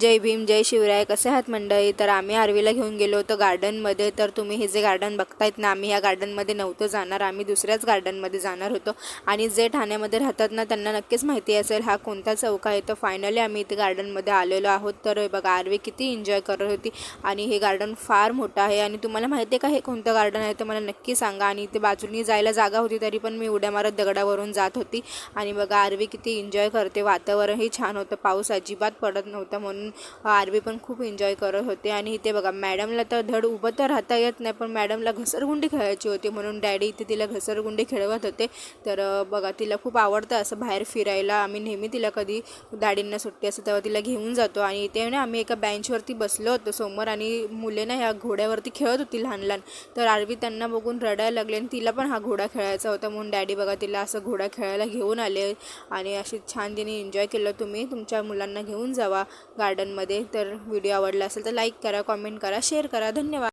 जय भीम जय शिवराय कसे आहात मंडळी? तर आम्ही आरवीला घेऊन गेलो होतो गार्डनमध्ये. तर तुम्ही हे जे गार्डन बघतायत ना आम्ही या गार्डनमध्ये नव्हतं जाणार. आम्ही दुसऱ्याच गार्डनमध्ये जाणार होतो. आणि जे ठाण्यामध्ये राहतात ना त्यांना नक्कीच माहिती असेल हा कोणता चौक आहे? तर फायनली आम्ही इथे गार्डनमध्ये आलेलो आहोत. तर बघा आरवी किती एन्जॉय करत होती. आणि हे गार्डन फार मोठं आहे. आणि तुम्हाला माहिती आहे का हे कोणतं गार्डन आहे? तर मला नक्की सांगा. आणि इथे बाजूनी जायला जागा होती तरी पण मी उड्या मारत दगडावरून जात होती. आणि बघा आरवी किती एन्जॉय करते. वातावरणही छान होतं. पाऊस अजिबात पडत नव्हता. म्हणून आरवी पण खूप एन्जॉय करत होते. आणि इथे बघा मॅडमला तर धड उभं तर राहता येत नाही पण मॅडमला घसरगुंडी खेळायची होती म्हणून डॅडी इथे तिला घसरगुंडी खेळवत होते. तर बघा तिला खूप आवडतं असं बाहेर फिरायला. आम्ही नेहमी तिला कधी डॅडींना सुट्टी असते तेव्हा तिला घेऊन जातो. आणि इथे ना आम्ही एका बेंचवरती बसलो होतो समोर आणि मुले ना ह्या घोड्यावरती खेळत होती लहान लहान. तर आरवी त्यांना बघून रडायला लागले आणि तिला पण हा घोडा खेळायचा होता म्हणून डॅडी बघा तिला असं घोडा खेळायला घेऊन आले. आणि अशी छान तिने एन्जॉय केलं. तुम्ही तुमच्या मुलांना घेऊन जावा. गार्डनमध्ये तर व्हिडिओ आवडला असेल तर लाईक करा कॉमेंट करा शेअर करा. धन्यवाद.